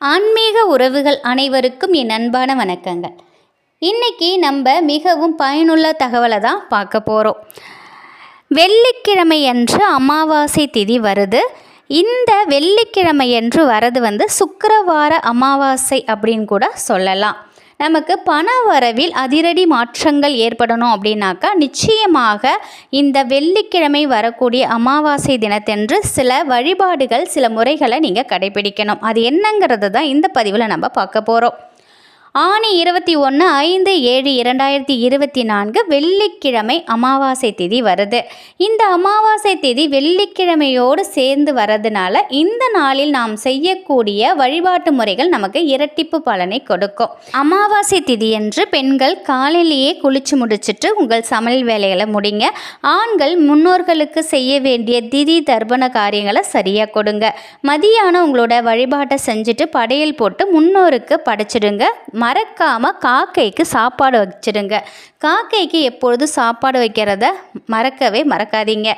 ஆன்மீக உறவுகள் அனைவருக்கும் என் அன்பான வணக்கங்கள். இன்னைக்கு நம்ம மிகவும் பயனுள்ள தகவலை தான் பார்க்க போகிறோம் வெள்ளிக்கிழமை அன்று அமாவாசை திதி வருது. இந்த வெள்ளிக்கிழமையன்று வரது வந்து சுக்கரவார அமாவாசை அப்படின்னு கூட சொல்லலாம். நமக்கு பண வரவில் அதிரடி மாற்றங்கள் ஏற்படணும் அப்படின்னாக்கா நிச்சயமாக இந்த வெள்ளிக்கிழமை வரக்கூடிய அமாவாசை தினத்தன்று சில வழிபாடுகள் சில முறைகளை நீங்கள் கடைபிடிக்கணும். அது என்னங்கிறது தான் இந்த பதிவில் நம்ம பார்க்க போகிறோம் ஆணி இருபத்தி ஒன்று ஐந்து ஏழு இரண்டாயிரத்தி இருபத்தி நான்கு வெள்ளிக்கிழமை அமாவாசை திதி வருது. இந்த அமாவாசை திதி வெள்ளிக்கிழமையோடு சேர்ந்து வரதுனால இந்த நாளில் நாம் செய்யக்கூடிய வழிபாட்டு முறைகள் நமக்கு இரட்டிப்பு பலனை கொடுக்கும். அமாவாசை திதியன்று பெண்கள் காலையிலேயே குளிச்சு முடிச்சிட்டு உங்கள் சமையல் வேலைகளை முடிங்க. ஆண்கள் முன்னோர்களுக்கு செய்ய வேண்டிய திதி தர்ப்பண காரியங்களை சரியாக கொடுங்க. மதியானம் உங்களோட வழிபாட்டை செஞ்சுட்டு படையல் போட்டு முன்னோருக்கு படைச்சிடுங்க. மறக்காமல் காக்கைக்கு சாப்பாடு வச்சிடுங்க காக்கைக்கு எப்பொழுதும் சாப்பாடு வைக்கிறத மறக்கவே மறக்காதீங்க.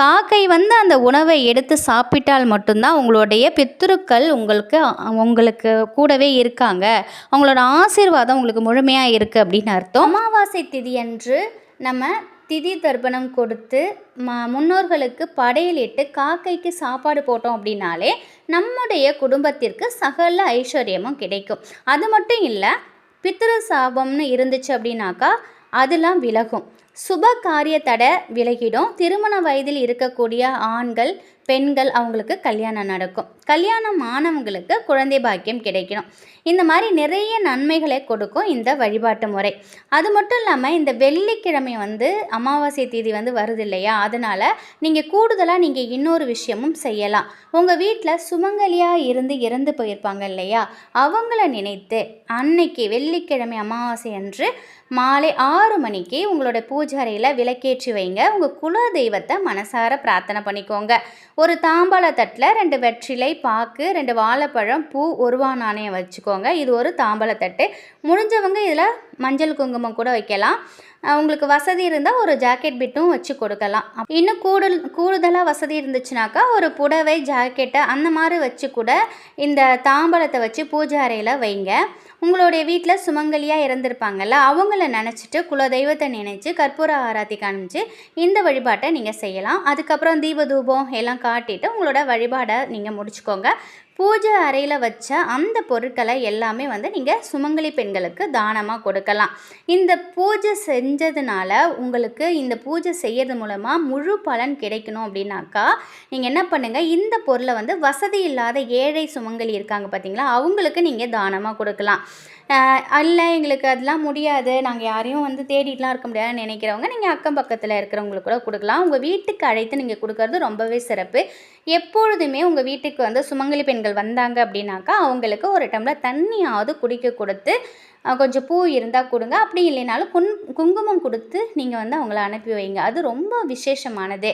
காக்கை வந்து அந்த உணவை எடுத்து சாப்பிட்டால் மட்டும்தான் உங்களுடைய பித்துருக்கள் உங்களுக்கு உங்களுக்கு கூடவே இருக்காங்க. அவங்களோட ஆசீர்வாதம் உங்களுக்கு முழுமையாக இருக்குது அப்படின்னு அர்த்தம். அமாவாசை திதியன்று நம்ம திதி தர்ப்பணம் கொடுத்து ம முன்னோர்களுக்கு படையலிட்டு காக்கைக்கு சாப்பாடு போட்டோம் அப்படின்னாலே நம்முடைய குடும்பத்திற்கு சகல ஐஸ்வர்யமும் கிடைக்கும். அது மட்டும் இல்லை பித்ரு சாபம்னு இருந்துச்சு அப்படின்னாக்கா அதெல்லாம் விலகும். சுப காரிய தடை விலகிடும். திருமண வயதில் இருக்கக்கூடிய ஆண்கள் பெண்கள் அவங்களுக்கு கல்யாணம் நடக்கும். கல்யாணம் ஆனவங்களுக்கு குழந்தை பாக்கியம் கிடைக்கணும். இந்த மாதிரி நிறைய நன்மைகளை கொடுக்கும் இந்த வழிபாட்டு முறை. அது மட்டும் இல்லாமல் இந்த வெள்ளிக்கிழமை வந்து அமாவாசை தேதி வந்து வருது இல்லையா? அதனால் நீங்கள் கூடுதலாக நீங்கள் இன்னொரு விஷயமும் செய்யலாம். உங்கள் வீட்டில் சுமங்கலியாக இருந்து இறந்து போயிருப்பாங்க இல்லையா? அவங்கள நினைத்து அன்னைக்கு வெள்ளிக்கிழமை அமாவாசை அன்று மாலை ஆறு மணிக்கு உங்களோட பூஜாரையில் விளக்கேற்றி வைங்க. உங்கள் குல தெய்வத்தை மனசார பிரார்த்தனை பண்ணிக்கோங்க. ஒரு தாம்பாள தட்டில் ரெண்டு வெற்றிலை பாக்கு ரெண்டு வாழைப்பழம் பூ ஒருவா நாணயம் வச்சுக்கோங்க. இது ஒரு தாம்பாள தட்டு. முடிஞ்சவங்க இதில் மஞ்சள் குங்குமம் கூட வைக்கலாம். உங்களுக்கு வசதி இருந்தால் ஒரு ஜாக்கெட் பிட்டும் வச்சு கொடுக்கலாம். இன்னும் கூடுதல் கூடுதலாக வசதி இருந்துச்சுனாக்கா ஒரு புடவை ஜாக்கெட்டை அந்த மாதிரி வச்சு கூட இந்த தாம்பழத்தை வச்சு பூஜை அறையில் வைங்க. உங்களுடைய வீட்டில் சுமங்கலியாக இறந்துருப்பாங்கல்ல அவங்கள நினச்சிட்டு குலதெய்வத்தை நினைச்சு கற்பூர ஆராத்தி காமிச்சு இந்த வழிபாட்டை நீங்கள் செய்யலாம். அதுக்கப்புறம் தீப தூபம் எல்லாம் காட்டிட்டு உங்களோட வழிபாடை நீங்கள் முடிச்சுக்கோங்க. பூஜை அறையில் வச்ச அந்த பொருட்களை எல்லாமே வந்து நீங்கள் சுமங்கலி பெண்களுக்கு தானமாக கொடுக்கலாம். இந்த பூஜை செஞ்சதுனால உங்களுக்கு இந்த பூஜை செய்யறது மூலமாக முழு பலன் கிடைக்கணும் அப்படின்னாக்கா நீங்கள் என்ன பண்ணுங்கள் இந்த பொருளை வந்து வசதி இல்லாத ஏழை சுமங்கலி இருக்காங்க பார்த்தீங்களா அவங்களுக்கு நீங்கள் தானமாக கொடுக்கலாம். இல்லை எங்களுக்கு அதெல்லாம் முடியாது. நாங்கள் யாரையும் வந்து தேடிட்டுலாம் இருக்க முடியாதுன்னு நினைக்கிறவங்க நீங்கள் அக்கம் பக்கத்தில் இருக்கிறவங்களுக்கு கூட கொடுக்கலாம். உங்கள் வீட்டுக்கு அழைத்து நீங்கள் கொடுக்கறது ரொம்பவே சிறப்பு. எப்பொழுதுமே உங்கள் வீட்டுக்கு வந்து சுமங்கலி பெண்கள் வந்தாங்க அப்படின்னாக்கா அவங்களுக்கு ஒரு டம்ளர் தண்ணியாவது குடிக்க கொடுத்து கொஞ்சம் பூ இருந்தால் கொடுங்க. அப்படி இல்லைனாலும் குன் குங்குமம் கொடுத்து நீங்கள் வந்து அவங்கள அனுப்பி வைங்க. அது ரொம்ப விசேஷமானது.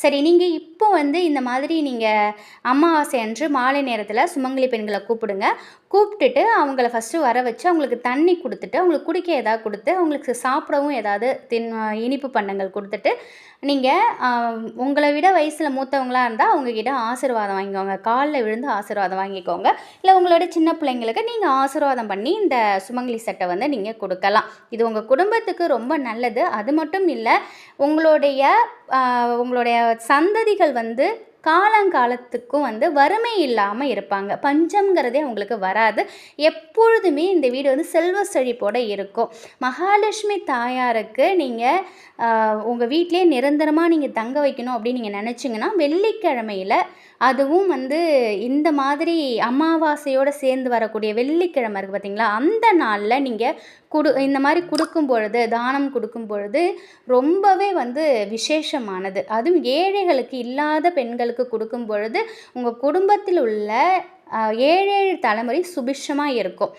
சரி நீங்கள் இப்போ வந்து இந்த மாதிரி நீங்கள் அமாவாசை அன்று மாலை நேரத்தில் சுமங்கலி பெண்களை கூப்பிடுங்க. கூப்பிட்டுட்டு அவங்கள ஃபஸ்ட்டு வர வச்சு அவங்களுக்கு தண்ணி கொடுத்துட்டு அவங்களுக்கு குடிக்க ஏதாவது கொடுத்து அவங்களுக்கு சாப்பிடவும் ஏதாவது தின் இனிப்பு பண்டங்கள் கொடுத்துட்டு நீங்கள் உங்களை விட வயசில் மூத்தவங்களாக இருந்தால் அவங்கக்கிட்ட ஆசீர்வாதம் வாங்கிக்கோங்க. காலில் விழுந்து ஆசீர்வாதம் வாங்கிக்கோங்க. இல்லை உங்களோட சின்ன பிள்ளைங்களுக்கு நீங்கள் ஆசீர்வாதம் பண்ணி இந்த சுமங்கலி சட்டை வந்து நீங்கள் கொடுக்கலாம். இது உங்கள் குடும்பத்துக்கு ரொம்ப நல்லது. அது மட்டும் இல்லை உங்களுடைய உங்களுடைய சந்ததிகள் வந்து காலங்காலத்துக்கும் வந்து வறுமை இல்லாமல் இருப்பாங்க. பஞ்சம்ங்கிறதே அவங்களுக்கு வராது. எப்பொழுதுமே இந்த வீடு வந்து செல்வ செழிப்போடு இருக்கும். மகாலட்சுமி தாயாருக்கு நீங்கள் உங்கள் வீட்டிலே நிரந்தரமாக நீங்கள் தங்க வைக்கணும் அப்படின்னு நீங்கள் நினச்சிங்கன்னா வெள்ளிக்கிழமையில் அதுவும் வந்து இந்த மாதிரி அமாவாசையோடு சேர்ந்து வரக்கூடிய வெள்ளிக்கிழமை இருக்குது பார்த்திங்களா அந்த நாளில் நீங்கள் குடு இந்த மாதிரி கொடுக்கும் பொழுது தானம் கொடுக்கும் பொழுது ரொம்பவே வந்து விசேஷமானது. அதுவும் ஏழைகளுக்கு இல்லாத பெண்களுக்கு கொடுக்கும் பொழுது உங்கள் குடும்பத்தில் உள்ள ஏழு ஏழு தலைமுறை சுபிஷமாக இருக்கும்.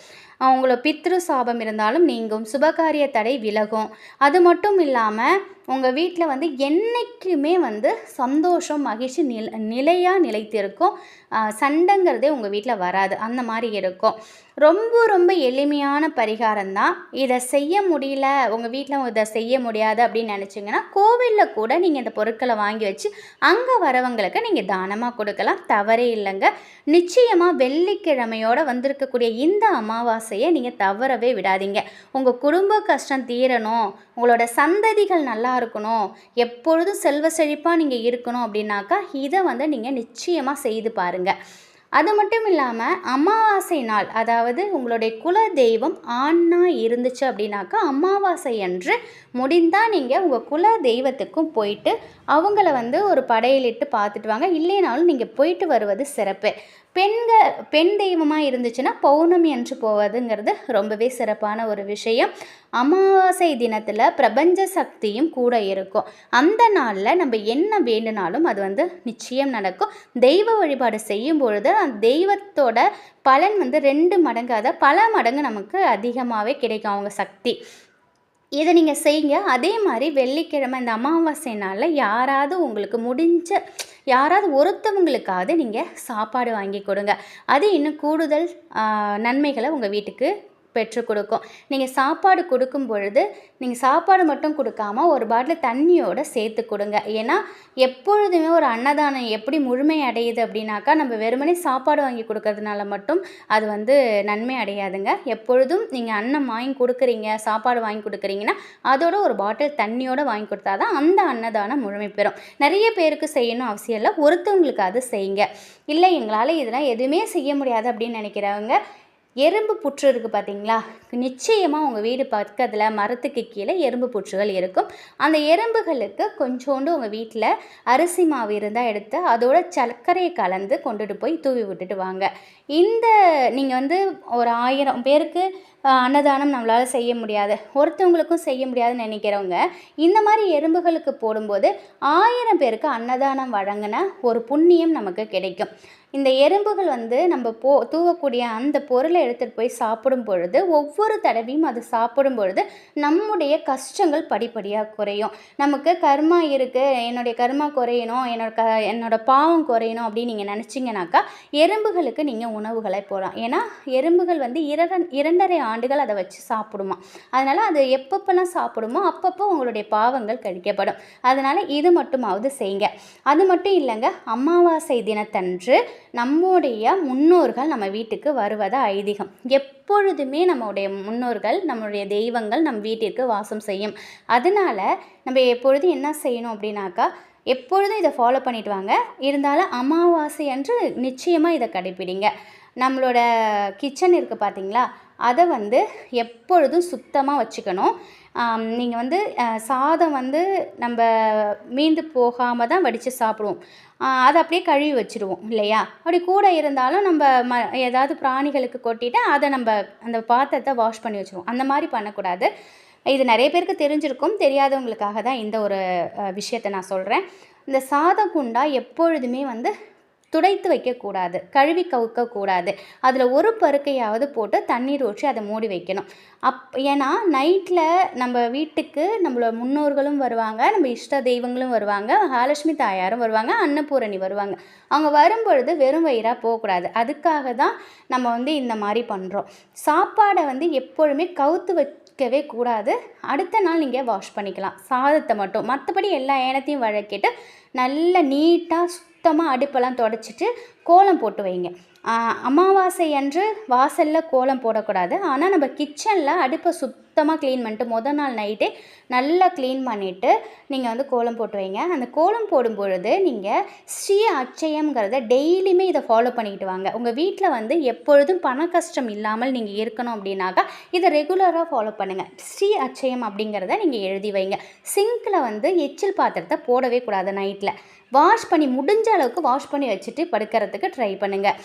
அவங்கள பித்ரு சாபம் இருந்தாலும் நீங்கும் சுபகாரிய தடை விலகும். அது மட்டும் இல்லாமல் உங்கள் வீட்டில் வந்து என்றைக்குமே வந்து சந்தோஷம் மகிழ்ச்சி நில நிலையாக நிலைத்திருக்கும். சண்டைங்கிறதே உங்கள் வீட்டில் வராது. அந்த மாதிரி இருக்கும். ரொம்ப ரொம்ப எளிமையான பரிகாரம் தான் இதை செய்ய முடியல உங்கள் வீட்டில் இதை செய்ய முடியாது அப்படின்னு நினச்சிங்கன்னா கோவிலில் கூட நீங்கள் இந்த பொருட்களை வாங்கி வச்சு அங்கே வரவங்களுக்கு நீங்கள் தானமாக கொடுக்கலாம். தவறே இல்லைங்க. நிச்சயமாக வெள்ளிக்கிழமையோடு வந்திருக்கக்கூடிய இந்த அமாவாசையை நீங்கள் தவறவே விடாதீங்க. உங்கள் குடும்ப கஷ்டம் தீரணும். உங்களோட சந்ததிகள் நல்லா இருக்கணும். எப்பொழுதும் செல்வ செழிப்பாக நீங்கள் இருக்கணும் அப்படின்னாக்கா இதை வந்து நீங்கள் நிச்சயமாக செய்து பாருங்கள் அது மட்டும் இல்லாமல் அமாவாசை நாள் அதாவது உங்களுடைய குல தெய்வம் ஆண்ணா இருந்துச்சு அப்படின்னாக்கா அமாவாசை அன்று முடிந்தால் நீங்கள் உங்கள் குல தெய்வத்துக்கும் போயிட்டு அவங்கள வந்து ஒரு படையலிட்டு பார்த்துட்டு வாங்க. இல்லைனாலும் நீங்கள் போயிட்டு வருவது சிறப்பு. பெண்கள் பெண் தெய்வமாக இருந்துச்சுன்னா பௌர்ணமி அன்று போவதுங்கிறது ரொம்பவே சிறப்பான ஒரு விஷயம். அமாவாசை தினத்தில் பிரபஞ்ச சக்தியும் கூட இருக்கும். அந்த நாளில் நம்ம என்ன வேண்டுனாலும் அது வந்து நிச்சயம் நடக்கும். தெய்வ வழிபாடு செய்யும் பொழுது அந்த தெய்வத்தோட பலன் வந்து ரெண்டு மடங்கு அதை பல மடங்கு நமக்கு அதிகமாகவே கிடைக்கும் அவங்க சக்தி. இதை நீங்கள் செய்யுங்க. அதே மாதிரி வெள்ளிக்கிழமை இந்த அமாவாசை நாளில் யாராவது உங்களுக்கு முடிஞ்ச யாராவது ஒருத்தவங்களுக்காவது நீங்கள் சாப்பாடு வாங்கி கொடுங்க. அது இன்னும் கூடுதல் நன்மைகளை உங்கள் வீட்டுக்கு பெற்றுக் கொடுக்கும். நீங்கள் சாப்பாடு கொடுக்கும் பொழுது நீங்கள் சாப்பாடு மட்டும் கொடுக்காம ஒரு பாட்டில் தண்ணியோடு சேர்த்து கொடுங்க. ஏன்னா எப்பொழுதுமே ஒரு அன்னதானம் எப்படி முழுமை அடையுது அப்படின்னாக்கா நம்ம வெறுமனே சாப்பாடு வாங்கி கொடுக்கறதுனால மட்டும் அது வந்து நன்மை அடையாதுங்க. எப்பொழுதும் நீங்கள் அன்னம் வாங்கி கொடுக்குறீங்க சாப்பாடு வாங்கி கொடுக்குறீங்கன்னா அதோட ஒரு பாட்டில் தண்ணியோடு வாங்கி கொடுத்தா தான் அந்த அன்னதானம் முழுமை பெறும். நிறைய பேருக்கு செய்யணும் அவசியம் இல்லை ஒருத்தவங்களுக்கு அது செய்யுங்க. இல்லை எங்களால் இதெல்லாம் எதுவுமே செய்ய முடியாது அப்படின்னு நினைக்கிறவங்க எறும்பு புற்று இருக்குது பார்த்தீங்களா நிச்சயமாக உங்கள் வீடு பக்கத்தில் மரத்துக்கு கீழே எறும்பு புற்றுகள் இருக்கும். அந்த எறும்புகளுக்கு கொஞ்சோண்டு உங்கள் வீட்டில் அரிசி மாவு இருந்தால் எடுத்து அதோட சர்க்கரையை கலந்து கொண்டுட்டு போய் தூவி விட்டுட்டு வாங்க. இந்த நீங்கள் வந்து ஒரு ஆயிரம் பேருக்கு அன்னதானம் நம்மளால் செய்ய முடியாது. ஒருத்தவங்களுக்கும் செய்ய முடியாதுன்னு நினைக்கிறவங்க இந்த மாதிரி எறும்புகளுக்கு போடும்போது ஆயிரம் பேருக்கு அன்னதானம் வழங்கின ஒரு புண்ணியம் நமக்கு கிடைக்கும். இந்த எறும்புகள் வந்து நம்ம போ தூவக்கூடிய அந்த பொருளை எடுத்துகிட்டு போய் சாப்பிடும் பொழுது ஒவ்வொரு தடவையும் அது சாப்பிடும் பொழுது நம்முடைய கஷ்டங்கள் படிப்படியாக குறையும். நமக்கு கர்மா இருக்குது என்னுடைய கர்மா குறையணும் என்னோட க என்னோட பாவம் குறையணும் அப்படின்னு நீங்கள் நினச்சிங்கனாக்கா எறும்புகளுக்கு நீங்கள் உணவுகளை போகலாம் ஏன்னா எறும்புகள் வந்து இரண்ட இரண்டரை ஆண்டுகள் அதை வச்சு சாப்பிடுமா. அதனால் அது எப்பப்பெல்லாம் சாப்பிடுமோ அப்பப்போ உங்களுடைய பாவங்கள் கழிக்கப்படும் அதனால் இது மட்டுமாவது செய்யுங்க அது மட்டும் இல்லைங்க அமாவாசை தினத்தன்று நம்முடைய முன்னோர்கள் நம்ம வீட்டுக்கு வருவது ஐதீகம். எப்பொழுதுமே நம்முடைய முன்னோர்கள் நம்மளுடைய தெய்வங்கள் நம் வீட்டிற்கு வாசம் செய்யும். அதனால நம்ம எப்பொழுதும் என்ன செய்யணும் அப்படின்னாக்கா எப்பொழுதும் இதை ஃபாலோ பண்ணிட்டு வாங்க. இருந்தாலும் அமாவாசை அன்று நிச்சயமாக இதை கடைப்பிடிங்க. நம்மளோட கிச்சன் இருக்குது பார்த்தீங்களா அதை வந்து எப்பொழுதும் சுத்தமாக வச்சுக்கணும். நீங்கள் வந்து சாதம் வந்து நம்ம மீந்து போகாமல் தான் வடித்து சாப்பிடுவோம். அதை அப்படியே கழுவி வச்சுருவோம் இல்லையா? அப்படி கூட இருந்தாலும் நம்ம ம ஏதாவது பிராணிகளுக்கு கொட்டிட்டு அதை நம்ம அந்த பாத்திரத்தை வாஷ் பண்ணி வச்சுருவோம். அந்த மாதிரி பண்ணக்கூடாது. இது நிறைய பேருக்கு தெரிஞ்சிருக்கும். தெரியாதவங்களுக்காக தான் இந்த ஒரு விஷயத்தை நான் சொல்கிறேன் இந்த சாதம் குண்டா எப்பொழுதுமே வந்து துடைத்து வைக்கக்கூடாது கழுவி கவுக்கக்கூடாது. அதில் ஒரு பருக்கையாவது போட்டு தண்ணீர் ஊற்றி அதை மூடி வைக்கணும். அப் ஏன்னா நைட்டில் நம்ம வீட்டுக்கு நம்மளோட முன்னோர்களும் வருவாங்க நம்ம இஷ்ட தெய்வங்களும் வருவாங்க மகாலட்சுமி தாயாரும் வருவாங்க அன்னபூரணி வருவாங்க. அவங்க வரும்பொழுது வெறும் வயிறாக போகக்கூடாது. அதுக்காக தான் நம்ம வந்து இந்த மாதிரி பண்ணுறோம் சாப்பாடை வந்து எப்பொழுதுமே கவுத்து வைக்கவே கூடாது. அடுத்த நாள் நீங்கள் வாஷ் பண்ணிக்கலாம். சாதத்தை மட்டும். மற்றபடி எல்லா ஏனத்தையும் வழக்கிட்டு நல்ல நீட்டாக சுத்தமாக அடுப்பெல்லாம் தொடச்சிட்டு கோலம் போட்டு வைங்க. அமாவாசை அன்று வாசலில் கோலம் போடக்கூடாது. ஆனால் நம்ம கிச்சனில் அடுப்பை சுத்தமாக க்ளீன் பண்ணிட்டு முத நாள் நைட்டே நல்லா க்ளீன் பண்ணிவிட்டு நீங்கள் வந்து கோலம் போட்டு வைங்க. அந்த கோலம் போடும் பொழுது நீங்கள் ஸ்ரீ அச்சயம்ங்கிறத டெய்லியுமே இதை ஃபாலோ பண்ணிக்கிட்டு வாங்க. உங்கள் வீட்டில் வந்து எப்பொழுதும் பண கஷ்டம் இல்லாமல் நீங்கள் இருக்கணும் அப்படின்னாக்கா இதை ரெகுலராக ஃபாலோ பண்ணுங்கள் ஸ்ரீ அச்சயம் அப்படிங்கிறத நீங்கள் எழுதி வைங்க. சிங்கில் வந்து எச்சில் பாத்திரத்தை போடவே கூடாது நைட்டில் வாஷ் பண்ணி முடிஞ்ச அளவுக்கு வாஷ் பண்ணி வச்சுட்டு படுக்கிறதுக்கு ட்ரை பண்ணுங்கள்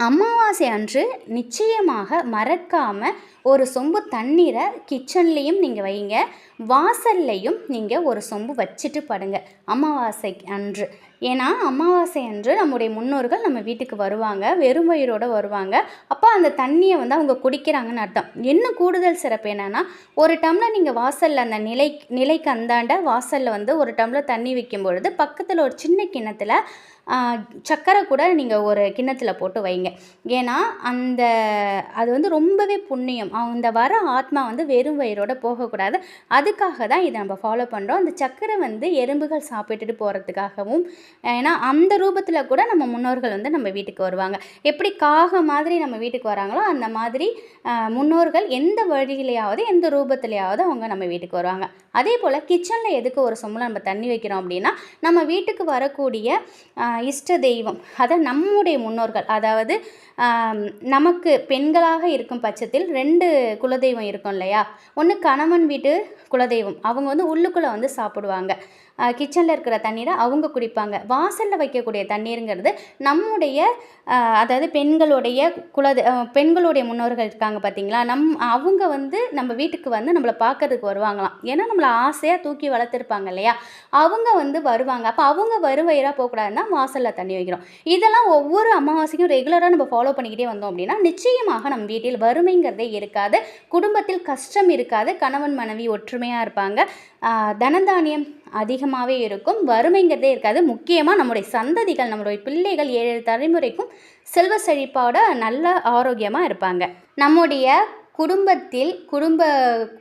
அமாவாசை அன்று நிச்சயமாக மறக்காமல் ஒரு சொம்பு தண்ணீரை கிச்சன்லேயும் நீங்கள் வைங்க. வாசல்லையும் நீங்கள் ஒரு சொம்பு வச்சுட்டு படுங்க. அமாவாசை அன்று. ஏன்னா அமாவாசை அன்று நம்முடைய முன்னோர்கள் நம்ம வீட்டுக்கு வருவாங்க வெறும் வயிறோடு வருவாங்க. அப்போ அந்த தண்ணியை வந்து அவங்க குடிக்கிறாங்கன்னு அர்த்தம். இன்னும் கூடுதல் சிறப்பு என்னென்னா ஒரு டம்ளர் நீங்கள் வாசலில் அந்த நிலை நிலைக்கு அந்தாண்ட வாசலில் வந்து ஒரு டம்ளர் தண்ணி வைக்கும் பொழுது பக்கத்தில் ஒரு சின்ன கிண்ணத்தில் சக்கரை கூட நீங்கள் ஒரு கிண்ணத்தில் போட்டு வைங்க. ஏன்னா அந்த அது வந்து ரொம்பவே புண்ணியம். அந்த வர ஆத்மா வந்து வெறும் வயிறோடு போகக்கூடாது. அதுக்காக தான் இதை நம்ம ஃபாலோ பண்ணுறோம் அந்த சக்கரை வந்து எறும்புகள் சாப்பிட்டுட்டு போகிறதுக்காகவும் ஏன்னா அந்த ரூபத்தில் கூட நம்ம முன்னோர்கள் வந்து நம்ம வீட்டுக்கு வருவாங்க. எப்படி காக மாதிரி நம்ம வீட்டுக்கு வராங்களோ அந்த மாதிரி முன்னோர்கள் எந்த வழியிலையாவது எந்த ரூபத்திலையாவது அவங்க நம்ம வீட்டுக்கு வருவாங்க. அதே போல் கிச்சனில் எதுக்கு ஒரு சொம்பில் நம்ம தண்ணி வைக்கிறோம் அப்படின்னா நம்ம வீட்டுக்கு வரக்கூடிய இஷ்ட தெய்வம் அதை நம்முடைய முன்னோர்கள் அதாவது நமக்கு பெண்களாக இருக்கும் பட்சத்தில் ரெண்டு குலதெய்வம் இருக்கும் இல்லையா? ஒன்று கணவன் வீட்டு குலதெய்வம் அவங்க வந்து உள்ளுக்குள்ளே வந்து சாப்பிடுவாங்க. கிச்சனில் இருக்கிற தண்ணீரை அவங்க குடிப்பாங்க. வாசலில் வைக்கக்கூடிய தண்ணீருங்கிறது நம்முடைய அதாவது பெண்களுடைய குலது பெண்களுடைய முன்னோர்கள் இருக்காங்க பார்த்தீங்களா நம் அவங்க வந்து நம்ம வீட்டுக்கு வந்து நம்மளை பார்க்கறதுக்கு வருவாங்களாம். ஏன்னா நம்மளை ஆசையாக தூக்கி வளர்த்துருப்பாங்க இல்லையா? அவங்க வந்து வருவாங்க. அப்போ அவங்க வருவயிராக போகக்கூடாதுன்னா வாசலில் தண்ணி வைக்கிறோம். இதெல்லாம் ஒவ்வொரு அமாவாசைக்கும் ரெகுலராக நம்ம ஃபாலோ பண்ணிக்கிட்டே வந்தோம் அப்படின்னா நிச்சயமாக நம்ம வீட்டில் வறுமைங்கிறதே இருக்காது. குடும்பத்தில் கஷ்டம் இருக்காது. கணவன் மனைவி ஒற்றுமையாக இருப்பாங்க. தனதானியம் அதிகமாகவே இருக்கும். வறுமைங்கிறதே இருக்காது. முக்கியமாக நம்முடைய சந்ததிகள் நம்முடைய பிள்ளைகள் ஏழு தலைமுறைக்கும் செல்வ செழிப்போட நல்ல ஆரோக்கியமாக இருப்பாங்க. நம்முடைய குடும்பத்தில் குடும்ப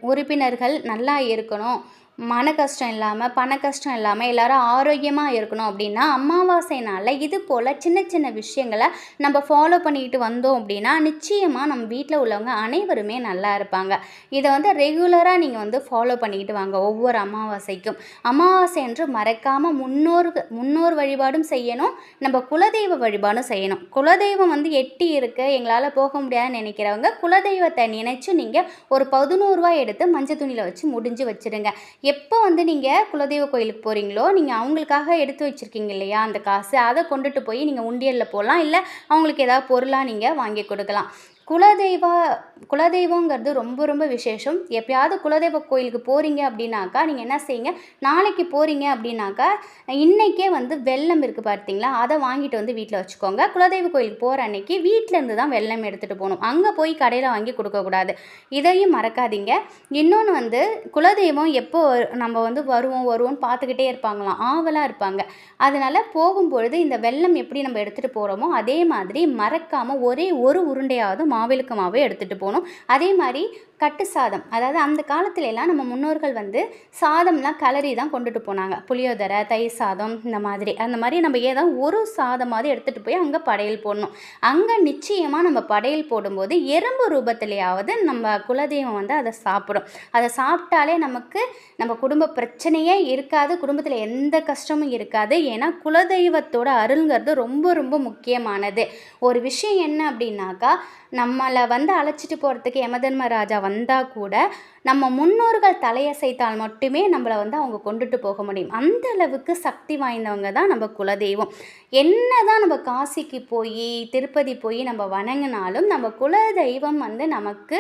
உறுப்பினர்கள் நல்லா இருக்கணும். மன கஷ்டம் இல்லாமல் பண கஷ்டம் இல்லாமல் எல்லோரும் ஆரோக்கியமாக இருக்கணும் அப்படின்னா அமாவாசை நாளில் இது போல் சின்ன சின்ன விஷயங்களை நம்ம ஃபாலோ பண்ணிக்கிட்டு வந்தோம் அப்படின்னா நிச்சயமாக நம்ம வீட்டில் உள்ளவங்க அனைவருமே நல்லா இருப்பாங்க. இதை வந்து ரெகுலராக நீங்கள் வந்து ஃபாலோ பண்ணிக்கிட்டு வாங்க ஒவ்வொரு அமாவாசைக்கும். அமாவாசை என்று மறக்காமல் முன்னோர் முன்னோர் வழிபாடும் செய்யணும் நம்ம குலதெய்வ வழிபாடும் செய்யணும். குலதெய்வம் வந்து எட்டி இருக்கு எங்களால் போக முடியாதுன்னு நினைக்கிறவங்க குலதெய்வத்தை நினைச்சு நீங்கள் ஒரு பதினோருவா எடுத்து மஞ்சள் துணியில் வச்சு முடிஞ்சு வச்சுருங்க. எப்போ வந்து நீங்கள் குலதெய்வ கோயிலுக்கு போகிறீங்களோ நீங்கள் அவங்களுக்காக எடுத்து வச்சுருக்கீங்க இல்லையா அந்த காசு அதை கொண்டுட்டு போய் நீங்கள் உண்டியலில் போடலாம். இல்லை அவங்களுக்கு ஏதாவது பொருளாக நீங்கள் வாங்கி கொடுக்கலாம். குலதெய்வ குலதெய்வங்கிறது ரொம்ப ரொம்ப விசேஷம். எப்பயாவது குலதெய்வ கோயிலுக்கு போகிறீங்க அப்படின்னாக்கா நீங்கள் என்ன செய்யுங்க? நாளைக்கு போகிறீங்க அப்படின்னாக்கா இன்றைக்கே வந்து வெள்ளம் இருக்குது பார்த்தீங்களா அதை வாங்கிட்டு வந்து வீட்டில் வச்சுக்கோங்க. குலதெய்வ கோயிலுக்கு போகிற அன்னைக்கு வீட்டிலேருந்து தான் வெள்ளம் எடுத்துகிட்டு போகணும். அங்கே போய் கடையில் வாங்கி கொடுக்கக்கூடாது இதையும் மறக்காதீங்க. இன்னொன்று வந்து குலதெய்வம் எப்போ நம்ம வந்து வருவோம் வருவோம்னு பார்த்துக்கிட்டே இருப்பாங்களாம். ஆவலாக இருப்பாங்க. அதனால் போகும்பொழுது இந்த வெள்ளம் எப்படி நம்ம எடுத்துகிட்டு போகிறோமோ அதே மாதிரி மறக்காமல் ஒரே ஒரு உருண்டையாவது மாவிளக்கு மாவே எடுத்துகிட்டு போகணும். அதே மாதிரி கட்டு சாதம். அதாவது அந்த காலத்துலலாம் நம்ம முன்னோர்கள் வந்து சாதம்லாம் கலரி தான் கொண்டுட்டு போனாங்க. புளியோதரை தயிர் சாதம் இந்த மாதிரி. அந்த மாதிரி நம்ம ஏதோ ஒரு சாதமாவது எடுத்துகிட்டு போய் அங்கே படையல் போடணும். அங்கே நிச்சயமாக நம்ம படையல் போடும்போது எறும்பு ரூபத்திலேயாவது நம்ம குலதெய்வம் வந்து அதை சாப்பிடும். அதை சாப்பிட்டாலே நமக்கு நம்ம குடும்ப பிரச்சனையே இருக்காது. குடும்பத்தில் எந்த கஷ்டமும் இருக்காது. ஏன்னா குலதெய்வத்தோட அருள்ங்கிறது ரொம்ப ரொம்ப முக்கியமானது. ஒரு விஷயம் என்ன அப்படின்னாக்கா நம்மளை வந்து அழைச்சிட்டு போகிறதுக்கு யமதர்மராஜா வந்தால் கூட நம்ம முன்னோர்கள் தலையசைத்தால் மட்டுமே நம்மளை வந்து அவங்க கொண்டுட்டு போக முடியும். அந்த அளவுக்கு சக்தி வாய்ந்தவங்க தான் நம்ம குலதெய்வம். என்ன தான் நம்ம காசிக்கு போய் திருப்பதி போய் நம்ம வணங்கினாலும் நம்ம குலதெய்வம் வந்து நமக்கு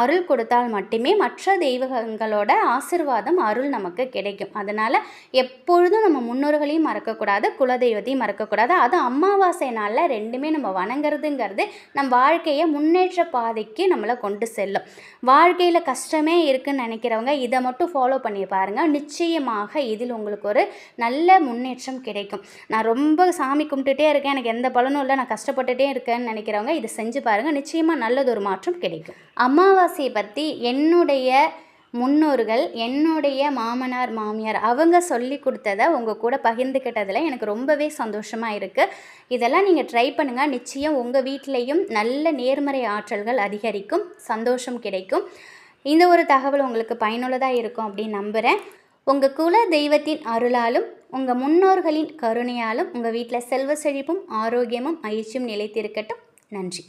அருள் கொடுத்தால் மட்டுமே மற்ற தெய்வங்களோட ஆசிர்வாதம் அருள் நமக்கு கிடைக்கும். அதனால் எப்பொழுதும் நம்ம முன்னோர்களையும் மறக்கக்கூடாது குலதெய்வத்தையும் மறக்கக்கூடாது. அது அமாவாசை நாளில் ரெண்டுமே நம்ம வணங்குறதுங்கிறது நம் வாழ்க்கையை முன்னேற்ற பாதைக்கு நம்மளை கொண்டு செல்லும். வாழ்க்கையில் கஷ்டமே இருக்குன்னு நினைக்கிறவங்க இதை மட்டும் ஃபாலோ பண்ணி பாருங்கள் நிச்சயமாக இதில் உங்களுக்கு ஒரு நல்ல முன்னேற்றம் கிடைக்கும். நான் ரொம்ப சாமி கும்பிட்டுட்டே இருக்கேன். எனக்கு எந்த பலனும் இல்லை. நான் கஷ்டப்பட்டுட்டே இருக்கேன்னு நினைக்கிறவங்க இதை செஞ்சு பாருங்கள் நிச்சயமாக நல்லதொரு மாற்றம் கிடைக்கும். அமாவாசையை பற்றி என்னுடைய முன்னோர்கள் என்னுடைய மாமனார் மாமியார் அவங்க சொல்லி கொடுத்ததை உங்கள் கூட பகிர்ந்துக்கிட்டதில் எனக்கு ரொம்பவே சந்தோஷமாக இருக்குது இதெல்லாம் நீங்கள் ட்ரை பண்ணுங்கள் நிச்சயம் உங்கள் வீட்லேயும் நல்ல நேர்மறை ஆற்றல்கள் அதிகரிக்கும். சந்தோஷம் கிடைக்கும். இந்த ஒரு தகவல் உங்களுக்கு பயனுள்ளதாக இருக்கும் அப்படின்னு நம்புகிறேன் உங்கள் குல தெய்வத்தின் அருளாலும் உங்கள் முன்னோர்களின் கருணையாலும் உங்கள் வீட்டில் செல்வ செழிப்பும் ஆரோக்கியமும் மகிழ்ச்சியும் நிலைத்திருக்கட்டும். நன்றி.